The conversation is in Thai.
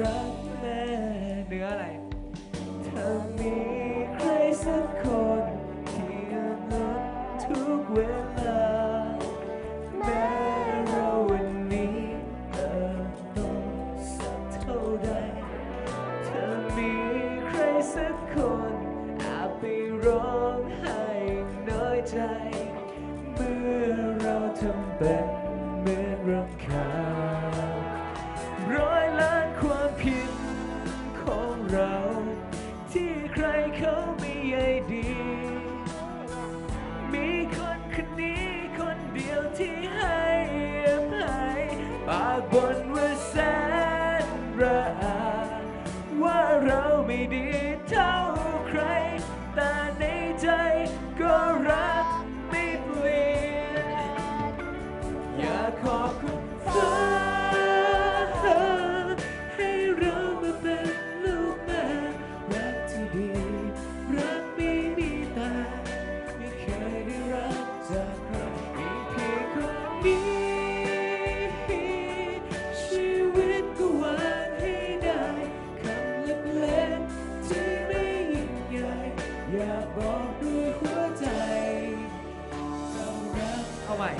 รักแม่เนื้ออะไรถ้ามีใครสักคนที่รักทุกเวลา แม้เราวันนี้เติบโตสักเท่าใดถ้ามีใครสักคนอาจไปร้องไห้น้อยใจ เมื่อเราทำเป็นเมือรำคาญ ที่ใครเขาไม่ใยดี อยากบอกด้วยหัวใจเรารักเอาใหม่